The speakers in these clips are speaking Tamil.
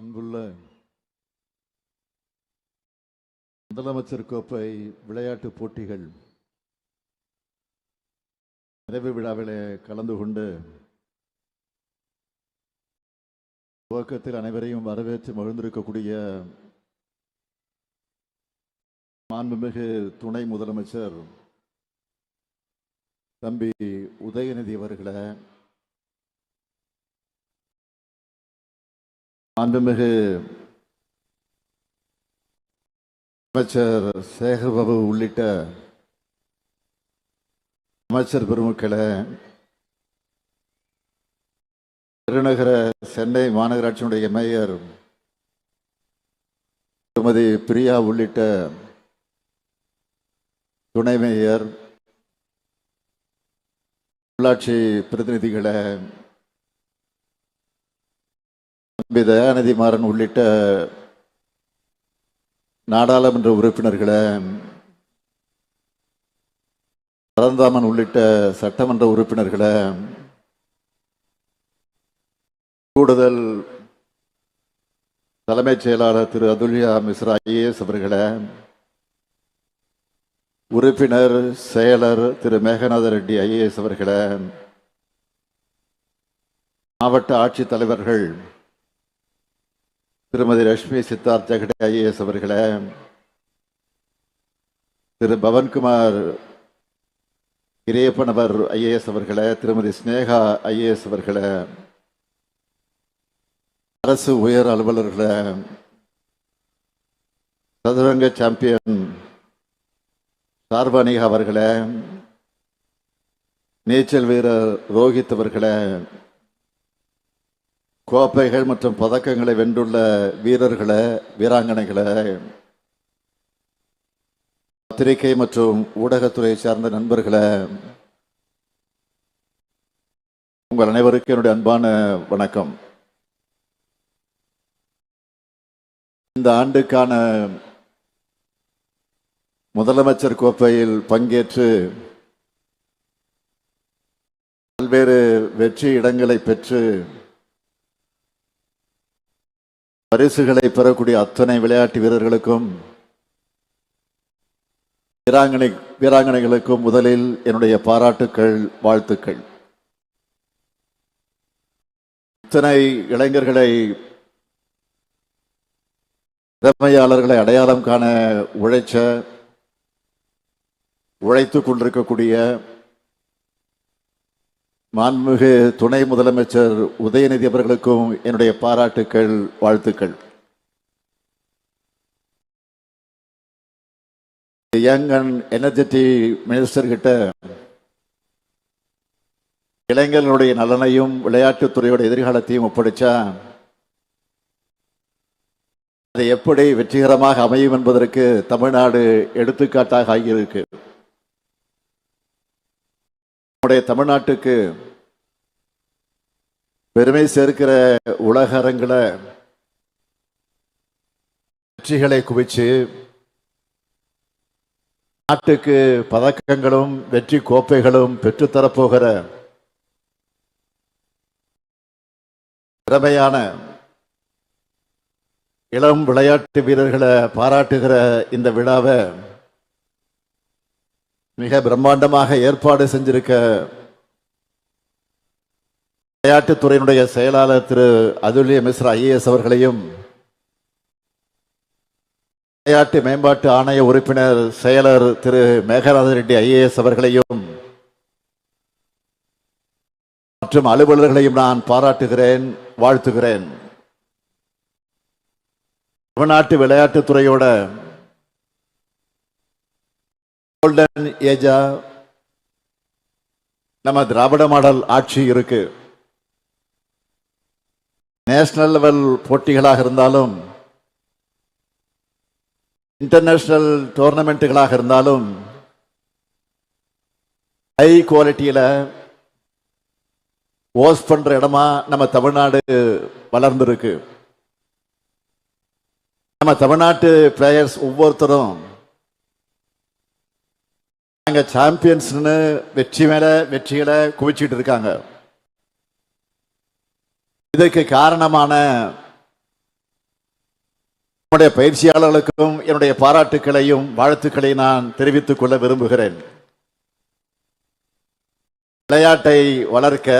அன்புள்ள முதலமைச்சர் கோப்பை விளையாட்டுப் போட்டிகள் நிறைவு விழாவிலே கலந்து கொண்டு துவக்கத்தில் அனைவரையும் வரவேற்று மகிழ்ந்திருக்கக்கூடிய மாண்புமிகு துணை முதலமைச்சர் தம்பி உதயநிதி அவர்களை மாண்புமிகு அமைச்சர் சேகர்பாபு உள்ளிட்ட அமைச்சர் பெருமக்களை பெருநகர சென்னை மாநகராட்சியினுடைய மேயர் திருமதி பிரியா உள்ளிட்ட துணை மேயர் உள்ளாட்சி பிரதிநிதிகளை தம்பி தயாநிதி மாறன் உள்ளிட்ட நாடாளுமன்ற உறுப்பினர்களை பரந்தாமன் உள்ளிட்ட சட்டமன்ற உறுப்பினர்களை கூடுதல் தலைமைச் செயலாளர் திரு அதுல்யா மிஸ்ரா ஐஏஎஸ் அவர்களை உறுப்பினர் செயலர் திரு மேகநாத ரெட்டி ஐஏஎஸ் அவர்களை மாவட்ட ஆட்சித் தலைவர்கள் திருமதி ரஷ்மி சித்தார்த் ஜெகடே ஐஏஎஸ் அவர்களே திரு பவன்குமார் இறையப்பனவர் அவர் ஐஏஎஸ் அவர்களே திருமதி ஸ்னேகா ஐஏஎஸ் அவர்களே அரசு உயர் அலுவலர்களே சதுரங்க சாம்பியன் சார்பானிகா அவர்களே நீச்சல் வீரர் ரோஹித் அவர்களே கோப்பைகள் மற்றும் பதக்கங்களை வென்றுள்ள வீரர்களை வீராங்கனைகளை பத்திரிகை மற்றும் ஊடகத்துறையை சார்ந்த நண்பர்களை உங்கள் அனைவருக்கும் என்னுடைய அன்பான வணக்கம். இந்த ஆண்டுக்கான முதலமைச்சர் கோப்பையில் பங்கேற்று பல்வேறு வெற்றி இடங்களை பெற்று பரிசுகளை பெறக்கூடிய அத்தனை விளையாட்டு வீரர்களுக்கும் வீராங்கனை வீராங்கனைகளுக்கும் முதலில் என்னுடைய பாராட்டுக்கள் வாழ்த்துக்கள். இத்தனை இளைஞர்களை திறமையாளர்களை அடையாளம் காண உழைச்ச உழைத்துக் கொண்டிருக்கக்கூடிய மாண்புமிகு துணை முதலமைச்சர் உதயநிதி அவர்களுக்கும் என்னுடைய பாராட்டுக்கள் வாழ்த்துக்கள். யங் அண்ட் எனர்ஜெட்டி மினிஸ்டர் கிட்ட இளைஞர்களுடைய நலனையும் விளையாட்டுத்துறையோட எதிர்காலத்தையும் ஒப்படைச்சா அது எப்படி வெற்றிகரமாக அமையும் என்பதற்கு தமிழ்நாடு எடுத்துக்காட்டாக ஆகியிருக்கு. நம்முடைய தமிழ்நாட்டுக்கு பெருமை சேர்க்கிற உலக அரங்கில வெற்றிகளை குவிச்சு நாட்டுக்கு பதக்கங்களும் வெற்றி கோப்பைகளும் பெற்றுத்தரப்போகிற திறமையான இளம் விளையாட்டு வீரர்களை பாராட்டுகிற இந்த விழாவை மிக பிரம்மாண்டமாக ஏற்பாடு செஞ்சிருக்க விளையாட்டுத்துறையினுடைய செயலாளர் திரு அதுல்ய மிஸ்ரா ஐஏஎஸ் அவர்களையும் விளையாட்டு மேம்பாட்டு ஆணைய உறுப்பினர் செயலர் திரு மேகநாத ரெட்டி ஐஏஎஸ் அவர்களையும் மற்றும் அலுவலர்களையும் நான் பாராட்டுகிறேன் வாழ்த்துகிறேன். தமிழ்நாட்டு விளையாட்டுத்துறையோட கோல்டன் ஏஜா நம்ம திராவிட மாடல் ஆட்சி இருக்கு. நேஷனல் லெவல் போட்டிகளாக இருந்தாலும் இன்டர்நேஷனல் டோர்னமெண்ட்டுகளாக இருந்தாலும் ஹை குவாலிட்டியில ஓஸ் பண்ற இடமா நம்ம தமிழ்நாடு வளர்ந்துருக்கு. நம்ம தமிழ்நாட்டு பிளேயர்ஸ் ஒவ்வொருத்தரும் நாங்கள் சாம்பியன்ஸ்னு வெற்றி மேல வெற்றிகளை குவிச்சிட்டு இருக்காங்க. இதற்கு காரணமான என்னுடைய பயிற்சியாளர்களுக்கும் என்னுடைய பாராட்டுக்களையும் வாழ்த்துக்களையும் நான் தெரிவித்துக் கொள்ள விரும்புகிறேன். விளையாட்டை வளர்க்க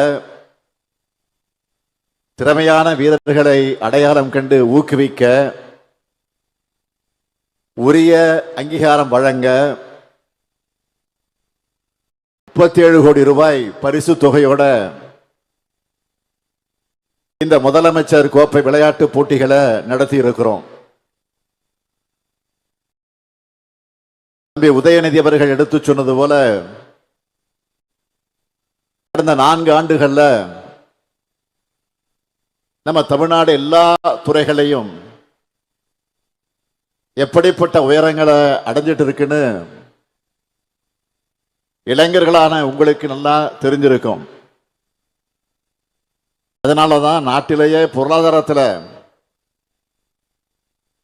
திறமையான வீரர்களை அடையாளம் கண்டு ஊக்குவிக்க உரிய அங்கீகாரம் வழங்க முப்பத்தேழு கோடி ரூபாய் பரிசு தொகையோட இந்த முதலமைச்சர் கோப்பை விளையாட்டு போட்டிகளை நடத்தி இருக்கிறோம். தம்பி உதயநிதி அவர்கள் எடுத்து சொன்னது போல கடந்த நான்கு ஆண்டுகள்ல நம்ம தமிழ்நாடு எல்லா துறைகளையும் எப்படிப்பட்ட உயரங்களை அடைஞ்சிட்டு இருக்குன்னு இளைஞர்களான உங்களுக்கு நல்லா தெரிஞ்சிருக்கும். அதனால தான் நாட்டிலேயே பொருளாதாரத்தில்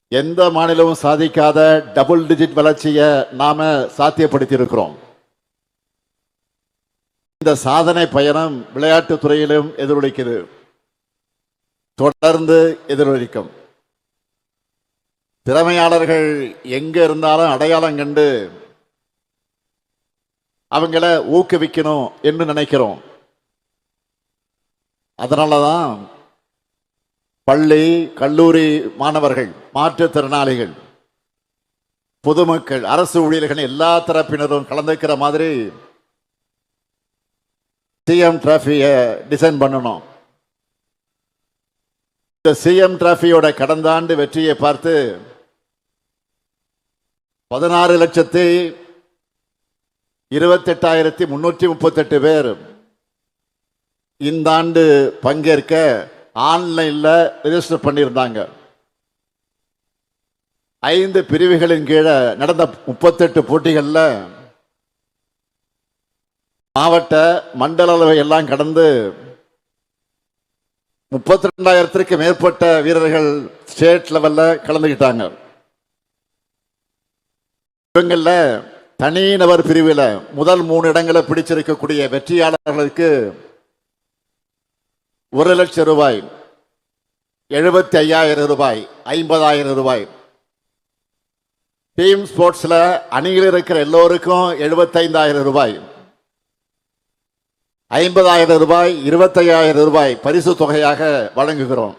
எந்த மாநிலமும் சாதிக்காத டபுள் டிஜிட் வளர்ச்சியை நாம சாத்தியப்படுத்தி இருக்கிறோம் இந்த சாதனை பயணம் விளையாட்டுத் துறையிலும் எதிரொலிக்குது. தொடர்ந்து எதிரொலிக்கும். திறமையாளர்கள் எங்க இருந்தாலும் அடையாளம் கண்டு அவங்கள ஊக்குவிக்கணும் என்று நினைக்கிறோம். அதனால தான் பள்ளி கல்லூரி மாணவர்கள் மாற்றுத்திறனாளிகள் பொதுமக்கள் அரசு ஊழியர்கள் எல்லா தரப்பினரும் கலந்துக்கிற மாதிரி சிஎம் டிராஃபியை டிசைன் பண்ணணும். இந்த சிஎம் டிராஃபியோட கடந்த ஆண்டு வெற்றியை பார்த்து பதினாறு லட்சத்தி இருபத்தெட்டாயிரத்தி முன்னூற்றி முப்பத்தெட்டு பேர் இந்த ஆண்டு பங்கேற்க ஆன்லைனில் ரெஜிஸ்டர் பண்ணியிருந்தாங்க. ஐந்து பிரிவுகளின் கீழே நடந்த முப்பத்தெட்டு போட்டிகளில் மாவட்ட மண்டல அளவை எல்லாம் கடந்து முப்பத்தி ரெண்டாயிரத்திற்கு மேற்பட்ட வீரர்கள் ஸ்டேட் லெவலில் கலந்துக்கிட்டாங்க இவங்களில் தனிநபர் பிரிவில் முதல் மூணு இடங்களை பிடிச்சிருக்கக்கூடிய வெற்றியாளர்களுக்கு ஒரு லட்சம் ரூபாய் எழுபத்தி ஐயாயிரம் ரூபாய் ஐம்பதாயிரம் ரூபாய். டீம் ஸ்போர்ட்ஸில் அணியில் இருக்கிற எல்லோருக்கும் எழுபத்தைந்தாயிரம் ரூபாய். ஐம்பதாயிரம் ரூபாய் இருபத்தையாயிரம் ரூபாய் பரிசு தொகையாக வழங்குகிறோம்.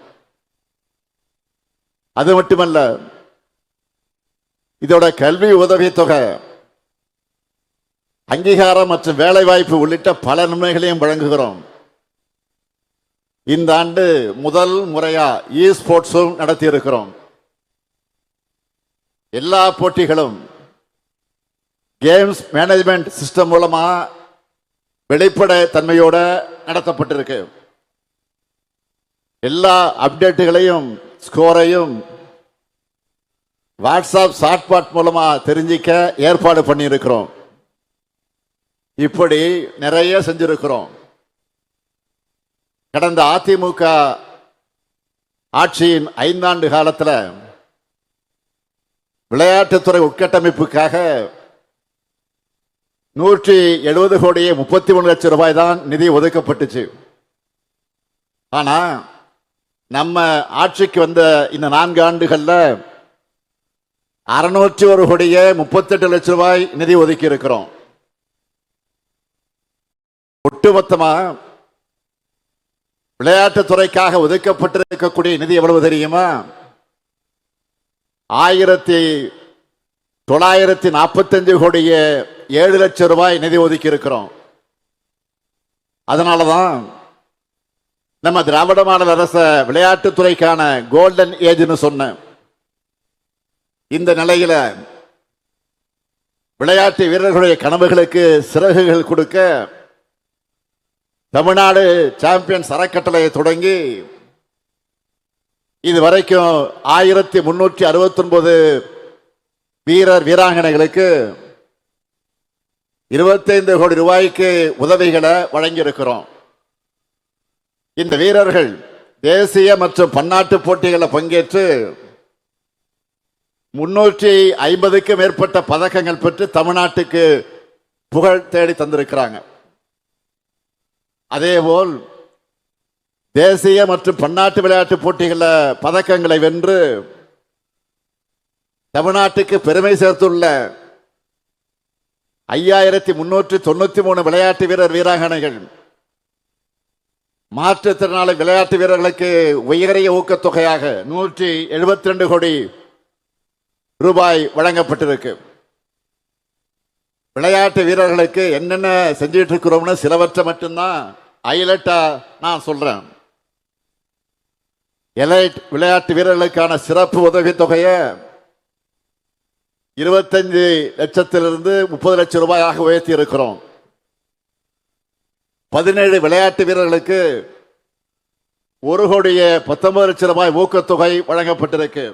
அது மட்டுமல்ல இதோட கல்வி உதவித்தொகை அங்கீகாரம் மற்றும் வேலைவாய்ப்பு உள்ளிட்ட பல நன்மைகளையும் வழங்குகிறோம். இந்த ஆண்டு முதல் முறையா இ ஸ்போர்ட்ஸும் நடத்தியிருக்கிறோம். எல்லா போட்டிகளும் கேம்ஸ் மேனேஜ்மெண்ட் சிஸ்டம் மூலமா வெளிப்பட தன்மையோட நடத்தப்பட்டிருக்கு. எல்லா அப்டேட்டுகளையும் ஸ்கோரையும் வாட்ஸ்அப் ஷார்ட்பாட் மூலமா தெரிஞ்சிக்க ஏற்பாடு பண்ணியிருக்கிறோம். இப்படி நிறைய செஞ்சிருக்கிறோம். கடந்த அதிமுக ஆட்சியின் ஐந்தாண்டு காலத்தில் விளையாட்டுத்துறை உட்கட்டமைப்புக்காக நூற்றி எழுபது கோடியே முப்பத்தி மூணு லட்சம் ரூபாய் தான் நிதி ஒதுக்கப்பட்டுச்சு. ஆனால் நம்ம ஆட்சிக்கு வந்த இந்த நான்கு ஆண்டுகளில் அறுநூற்றி ஒரு கோடியே முப்பத்தெட்டு லட்சம் ரூபாய் நிதி ஒதுக்கி இருக்கிறோம் ஒட்டுமொத்தமா விளையாட்டுத்துறைக்காக ஒதுக்கப்பட்டிருக்கக்கூடிய நிதி எவ்வளவு தெரியுமா? ஆயிரத்தி தொள்ளாயிரத்தி நாற்பத்தஞ்சு கோடிய ஏழு லட்சம் ரூபாய் நிதி ஒதுக்கி இருக்கிறோம் அதனாலதான் நம்ம திராவிட மாடல் அரச விளையாட்டுத்துறைக்கான கோல்டன் ஏஜ்னு சொன்னேன். இந்த நிலையில விளையாட்டு வீரர்களுடைய கனவுகளுக்கு சிறகுகள் கொடுக்க தமிழ்நாடு சாம்பியன்ஸ் அறக்கட்டளையை தொடங்கி இது வரைக்கும் ஆயிரத்தி முன்னூற்றி அறுபத்தொன்பது வீரர் வீராங்கனைகளுக்கு இருபத்தைந்து கோடி ரூபாய்க்கு உதவிகளை வழங்கியிருக்கிறோம். இந்த வீரர்கள் தேசிய மற்றும் பன்னாட்டு போட்டிகளில் பங்கேற்று முன்னூற்றி ஐம்பதுக்கு மேற்பட்ட பதக்கங்கள் பெற்று தமிழ்நாட்டுக்கு புகழ் தேடி தந்திருக்கிறாங்க. அதேபோல் தேசிய மற்றும் பன்னாட்டு விளையாட்டு போட்டிகளில் பதக்கங்களை வென்று தமிழ்நாட்டுக்கு பெருமை சேர்த்துள்ள ஐயாயிரத்தி முன்னூற்றி தொண்ணூற்றி மூணு விளையாட்டு வீரர் வீராங்கனைகள் மாற்றுத்திறனாளி விளையாட்டு வீரர்களுக்கு உயரிய ஊக்கத்தொகையாக நூற்றி எழுபத்தி ரெண்டு கோடி ரூபாய் வழங்கப்பட்டிருக்கு. விளையாட்டு வீரர்களுக்கு என்னென்ன செஞ்சிட்டு இருக்கிறோம்னு சிலவற்றை மட்டும்தான் ஹைலைட்டா நான் சொல்றேன். எலைட் விளையாட்டு வீரர்களுக்கான சிறப்பு உதவித் தொகையை இருபத்தஞ்சு லட்சத்திலிருந்து முப்பது லட்சம் ரூபாயாக உயர்த்தி இருக்கிறோம் பதினேழு விளையாட்டு வீரர்களுக்கு ஒரு கோடியே பத்தொன்பது லட்சம் ரூபாய் ஊக்கத்தொகை வழங்கப்பட்டிருக்கு.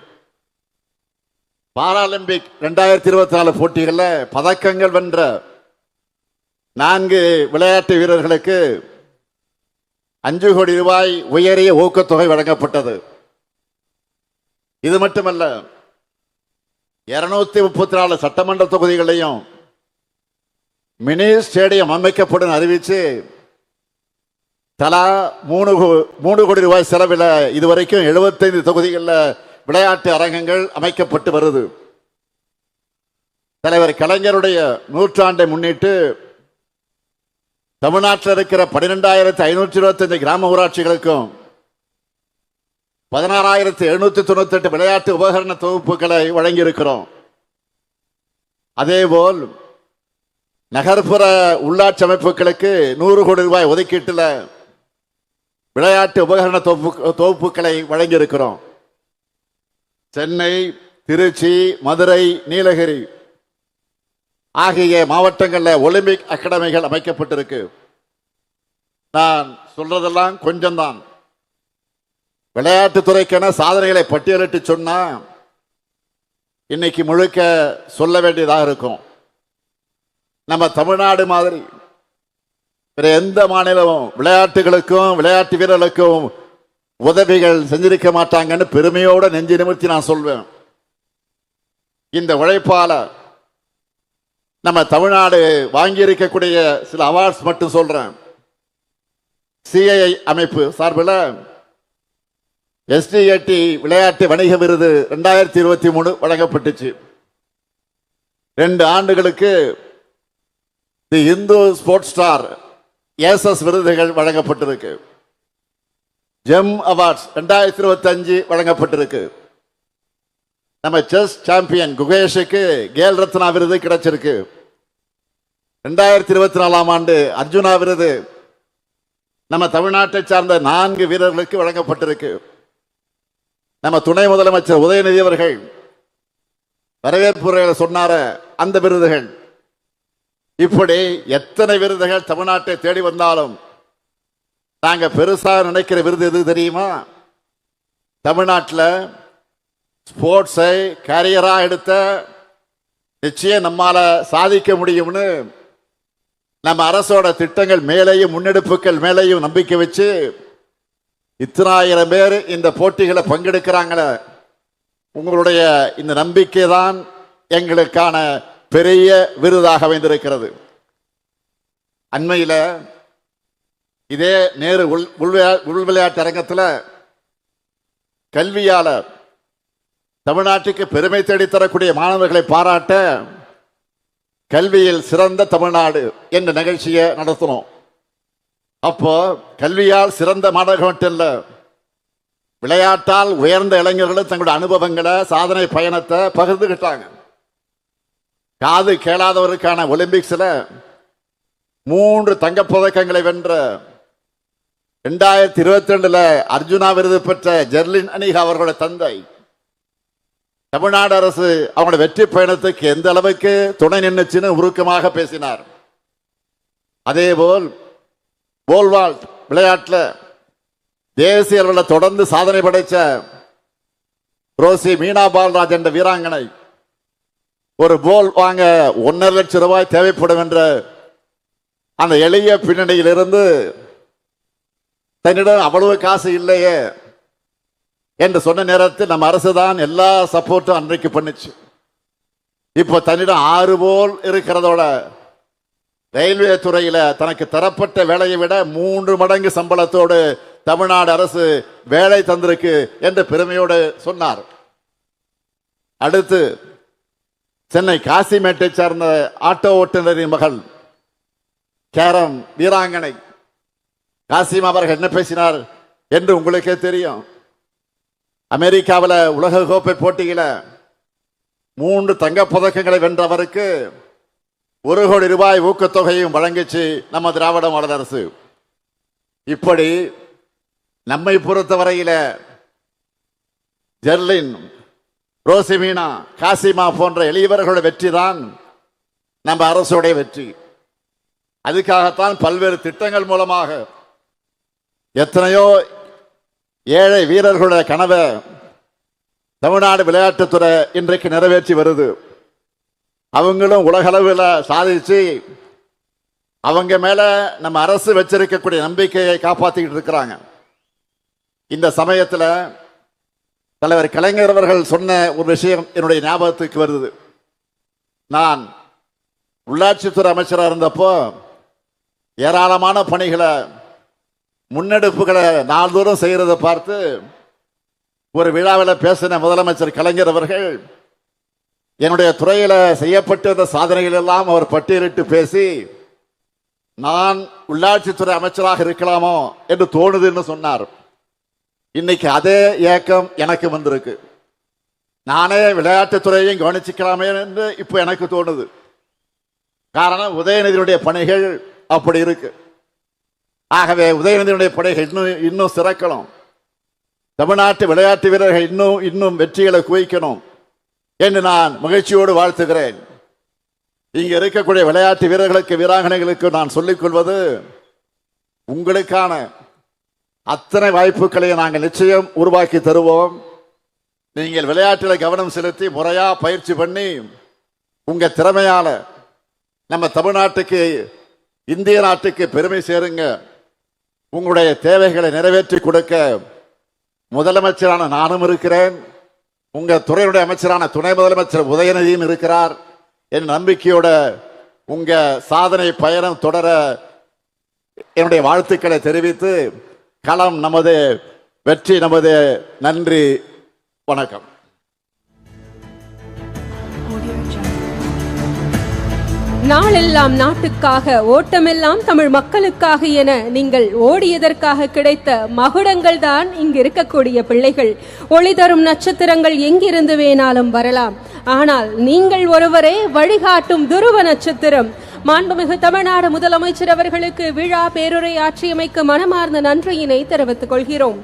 பாராலிம்பிக் ரெண்டாயிரத்தி இருபத்தி நாலு போட்டிகளில் பதக்கங்கள் வென்ற நான்கு விளையாட்டு வீரர்களுக்கு அஞ்சு கோடி ரூபாய் உயரிய ஊக்கத்தொகை வழங்கப்பட்டது. இது மட்டுமல்ல இருநூத்தி முப்பத்தி நாலு சட்டமன்ற தொகுதிகளையும் மினி ஸ்டேடியம் அமைக்கப்படும் அறிவிச்சு தலா மூணு கோ- மூணு கோடி ரூபாய் செலவில் இதுவரைக்கும் எழுபத்தைந்து தொகுதிகளில் விளையாட்டு அரங்கங்கள் அமைக்கப்பட்டு வருது. தலைவர் கலைஞருடைய நூற்றாண்டை முன்னிட்டு தமிழ்நாட்டில் இருக்கிற பன்னிரெண்டாயிரத்தி ஐநூற்றி இருபத்தஞ்சு கிராம ஊராட்சிகளுக்கும் பதினாறாயிரத்தி எழுநூத்தி தொண்ணூத்தி எட்டு விளையாட்டு உபகரண தொகுப்புகளை வழங்கியிருக்கிறோம். அதேபோல் நகர்ப்புற உள்ளாட்சி அமைப்புகளுக்கு நூறு கோடி ரூபாய் ஒதுக்கீட்டில் விளையாட்டு உபகரண தொகுப்பு தொகுப்புகளை வழங்கியிருக்கிறோம். சென்னை திருச்சி மதுரை நீலகிரி ஆகிய மாவட்டங்களில் ஒலிம்பிக் அகாடமிகள் அமைக்கப்பட்டிருக்கு. நான் சொல்றதெல்லாம் கொஞ்சம்தான். விளையாட்டுத்துறைக்கான சாதனைகளை பட்டியலிட்டு சொன்னா இன்னைக்கு முழுக்க சொல்ல வேண்டியதாக இருக்கும். நம்ம தமிழ்நாடு மாதிரி வேற எந்த மாநிலமும் விளையாட்டுகளுக்கும் விளையாட்டு வீரர்களுக்கும் உதவிகள் செஞ்சிருக்க மாட்டாங்கன்னு பெருமையோட நெஞ்சு நிமிர்த்தி நான் சொல்வேன். இந்த உழைப்பால நம்ம தமிழ்நாடு வாங்கியிருக்கக்கூடிய சில அவார்ட்ஸ் மட்டும் சொல்றேன். சிஐஐ அமைப்பு சார்பில் எஸ்டிஎட்டி விளையாட்டு வணிக விருது ரெண்டாயிரத்தி இருபத்தி மூணு வழங்கப்பட்டுச்சு. ரெண்டு ஆண்டுகளுக்கு the Hindu sports star aces விருதுகள் வழங்கப்பட்டிருக்கு. ஜெம் அவார்ட்ஸ் ரெண்டாயிரத்தி இருபத்தி அஞ்சு வழங்கப்பட்டிருக்கு. நம்ம செஸ் சாம்பியன் குகேஷுக்கு கேல் ரத்னா விருது கிடைச்சிருக்கு. ரெண்டாயிரத்தி இருபத்தி நாலாம் ஆண்டு அர்ஜுனா விருது. நம்ம தமிழ்நாட்டை சார்ந்த நான்கு வீரர்களுக்கு வழங்கப்பட்டிருக்கு. நம்ம துணை முதலமைச்சர் உதயநிதி அவர்கள் வரவேற்புரையில் சொன்னார அந்த விருதுகள். இப்படி எத்தனை விருதுகள் தமிழ்நாட்டை தேடி வந்தாலும் நாங்கள் பெருசாக நினைக்கிற விருது எது தெரியுமா? தமிழ்நாட்டில் ஸ்போர்ட்ஸை கரியராக எடுத்த நிச்சயம் நம்மால் சாதிக்க முடியும்னு நம்ம அரசோட திட்டங்கள் மேலேயும் முன்னெடுப்புகள் மேலேயும் நம்பிக்கை வச்சு இத்தனாயிரம் பேர் இந்த போட்டிகளை பங்கெடுக்கிறாங்களே. உங்களுடைய இந்த நம்பிக்கை தான் எங்களுக்கான பெரிய விருதாக அமைந்திருக்கிறது. அண்மையில் இதே நேரு உள் உள்விளையா- உள் விளையாட்டு அரங்கத்தில் கல்வியாளர் தமிழ்நாட்டுக்கு பெருமை தேடித்தரக்கூடிய மாணவர்களை பாராட்ட கல்வியில் சிறந்த தமிழ்நாடு என்ற நிகழ்ச்சியை நடத்தணும். அப்போ கல்வியால் சிறந்த மாணவர்கள் மட்டும் இல்லை விளையாட்டால் உயர்ந்த இளைஞர்களும் தங்களுடைய அனுபவங்களை சாதனை பயணத்தை பகிர்ந்துகிட்டாங்க. காது கேளாதவருக்கான ஒலிம்பிக்ஸில் மூன்று தங்கப் பதக்கங்களை வென்ற ரெண்டாயிரத்தி இருபத்தி ரெண்டுல அர்ஜுனா விருது பெற்ற ஜெர்லின் அனிகா அவர்களோட தந்தை. தமிழ்நாடு அரசு அவங்களோட வெற்றி பயணத்துக்கு எந்த அளவுக்கு துணை நின்றுச்சுன்னு உருக்கமாக பேசினார். அதேபோல் போல்வால்ட் விளையாட்டில் தேசிய அளவில் தொடர்ந்து சாதனை படைத்த ரோசி மீனா பால்ராஜ் என்ற வீராங்கனை ஒரு போல் வாங்க ஒன்னரை லட்சம் ரூபாய் தேவைப்படும் என்ற அந்த எளிய பின்னணியிலிருந்து தன்னிடம் அவ்வளவு காசு இல்லையே என்று சொன்ன நேரத்தில் நம்ம அரசு தான் எல்லா சப்போர்ட்டும் அன்றைக்கு பண்ணுச்சு. இப்போ தன்னிடம் ஆறு போல் இருக்கிறதோட ரயில்வே துறையில தனக்கு தரப்பட்ட வேலையை விட மூன்று மடங்கு சம்பளத்தோடு தமிழ்நாடு அரசு வேலை தந்திருக்கு என்று பெருமையோடு சொன்னார். அடுத்து சென்னை காசிமேட்டை சார்ந்த ஆட்டோ ஓட்டுநரின் மகள் கேரம் வீராங்கனை. காசிம் அவர்கள் என்ன பேசினார் என்று உங்களுக்கே தெரியும். அமெரிக்காவில் உலக கோப்பை போட்டியில் மூன்று தங்கப் பதக்கங்களை வென்றவருக்கு ஒரு கோடி ரூபாய் ஊக்கத்தொகையும் வழங்கிச்சு நம்ம திராவிட மாடல் அரசு. இப்படி நம்மை பொறுத்தவரையில் ஜெர்லின் ரோசிமீனா காசிமா போன்ற எளியவர்களோட வெற்றி தான் நம்ம அரசுடைய வெற்றி. அதுக்காகத்தான் பல்வேறு திட்டங்கள் மூலமாக எத்தனையோ ஏழை வீரர்களுடைய கனவை தமிழ்நாடு விளையாட்டுத்துறை இன்றைக்கு நிறைவேற்றி வருது. அவங்களும் உலகளவில் சாதிச்சு அவங்க மேலே நம்ம அரசு வச்சிருக்கக்கூடிய நம்பிக்கையை காப்பாற்றிக்கிட்டு இருக்கிறாங்க. இந்த சமயத்தில் தலைவர் கலைஞர் அவர்கள் சொன்ன ஒரு விஷயம் என்னுடைய ஞாபகத்துக்கு வருது. நான் உள்ளாட்சித்துறை அமைச்சராக இருந்தப்போ ஏராளமான பணிகளை முன்னெடுப்புகளை நாள்தோறும் செய்கிறத பார்த்து ஒரு விழாவில் பேசின முதலமைச்சர் கலைஞர் அவர்கள் என்னுடைய துறையில் செய்யப்பட்டிருந்த சாதனைகள் எல்லாம் அவர் பட்டியலிட்டு பேசி நான் உள்ளாட்சித்துறை அமைச்சராக இருக்கலாமோ என்று தோணுதுன்னு சொன்னார். இன்னைக்கு அதே ஏக்கம் எனக்கு வந்திருக்கு. நானே விளையாட்டுத்துறையையும் கவனிச்சுக்கலாமே என்று இப்போ எனக்கு தோணுது. காரணம் உதயநிதியுடைய பணிகள் அப்படி இருக்குது ஆகவே உதயநிதியுடைய படைகள் இன்னும் இன்னும் சிறக்கணும். தமிழ்நாட்டு விளையாட்டு வீரர்கள் இன்னும் இன்னும் வெற்றிகளை குவிக்கணும் என்று நான் மகிழ்ச்சியோடு வாழ்த்துகிறேன். இங்கே இருக்கக்கூடிய விளையாட்டு வீரர்களுக்கு வீராங்கனைகளுக்கு நான் சொல்லிக் கொள்வது உங்களுக்கான அத்தனை வாய்ப்புகளை நாங்கள் நிச்சயம் உருவாக்கி தருவோம். நீங்கள் விளையாட்டில் கவனம் செலுத்தி முறையாக பயிற்சி பண்ணி உங்கள் திறமையால் நம்ம தமிழ்நாட்டுக்கு இந்திய நாட்டுக்கு பெருமை சேருங்க. உங்களுடைய தேவைகளை நிறைவேற்றி கொடுக்க முதலமைச்சரான நானும் இருக்கிறேன். உங்கள் துறையுடைய அமைச்சரான துணை முதலமைச்சர் உதயநிதியும் இருக்கிறார். என் நம்பிக்கையோட உங்கள் சாதனை பயணம் தொடர என்னுடைய வாழ்த்துக்களை தெரிவித்து களம் நமது வெற்றி நமது நன்றி வணக்கம். நாளெல்லாம் நாட்டுக்காக ஓட்டமெல்லாம் தமிழ் மக்களுக்காக என நீங்கள் ஓடியதற்காக கிடைத்த மகுடங்கள் தான் இங்கு இருக்கக்கூடிய பிள்ளைகள். ஒளி தரும் நட்சத்திரங்கள் எங்கிருந்து வேணாலும் வரலாம். ஆனால் நீங்கள் ஒருவரே வழிகாட்டும் துருவ நட்சத்திரம். மாண்புமிகு தமிழ்நாடு முதலமைச்சர் அவர்களுக்கு விழா பேருரை ஆற்றியமைக்கு மனமார்ந்த நன்றியினை தெரிவித்துக் கொள்கிறோம்.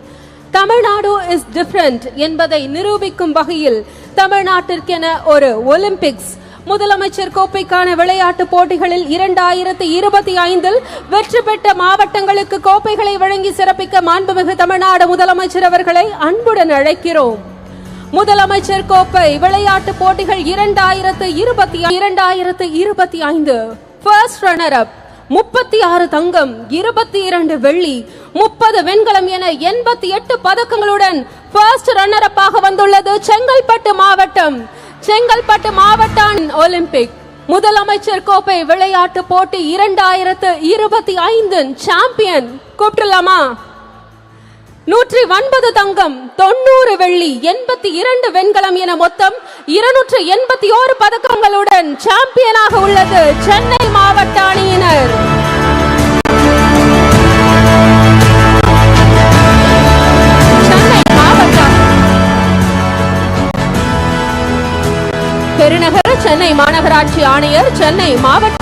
தமிழ்நாடு இஸ் டிஃப்ரெண்ட் என்பதை நிரூபிக்கும் வகையில் தமிழ்நாட்டிற்கென ஒரு ஒலிம்பிக்ஸ் முதலமைச்சர் கோப்பைக்கான விளையாட்டு போட்டிகளில் இரண்டாயிரத்தி இருபத்தி ஐந்தில் வெற்றி பெற்ற மாவட்டங்களுக்கு கோப்பைகளை வழங்கி சிறப்பிக்க மாண்புமிகு தமிழ்நாடு முதலமைச்சர் அவர்களை அன்புடன் அழைக்கிறோம். முதலமைச்சர் கோப்பை விளையாட்டு போட்டிகள் இரண்டாயிரத்து இருபத்தி இரண்டாயிரத்து இருபத்தி ஐந்து. ஃபர்ஸ்ட் ரன்னர் அப் முப்பத்தி ஆறு தங்கம் இருபத்தி இரண்டு வெள்ளி முப்பது வெண்கலம் என எண்பத்தி எட்டு பதக்கங்களுடன் ஃபர்ஸ்ட் ரன்னர் அப்பாக வந்துள்ளது செங்கல்பட்டு மாவட்டம். செங்கல்பட்டு மாவட்டம் ஒலிம்பிக். முதலமைச்சர் கோப்பை விளையாட்டு போட்டி இரண்டாயிரத்து இருபத்தி ஐந்து சாம்பியன் கூப்பிடலாமா நூற்றி ஒன்பது தங்கம் தொண்ணூறு வெள்ளி எண்பத்தி இரண்டு வெண்கலம் என மொத்தம் இருநூற்று எண்பத்தி ஓரு பதக்கங்களுடன் சாம்பியனாக உள்ளது சென்னை மாவட்ட அணியினர். பெருநகர சென்னை மாநகராட்சி ஆணையர் சென்னை மாவட்ட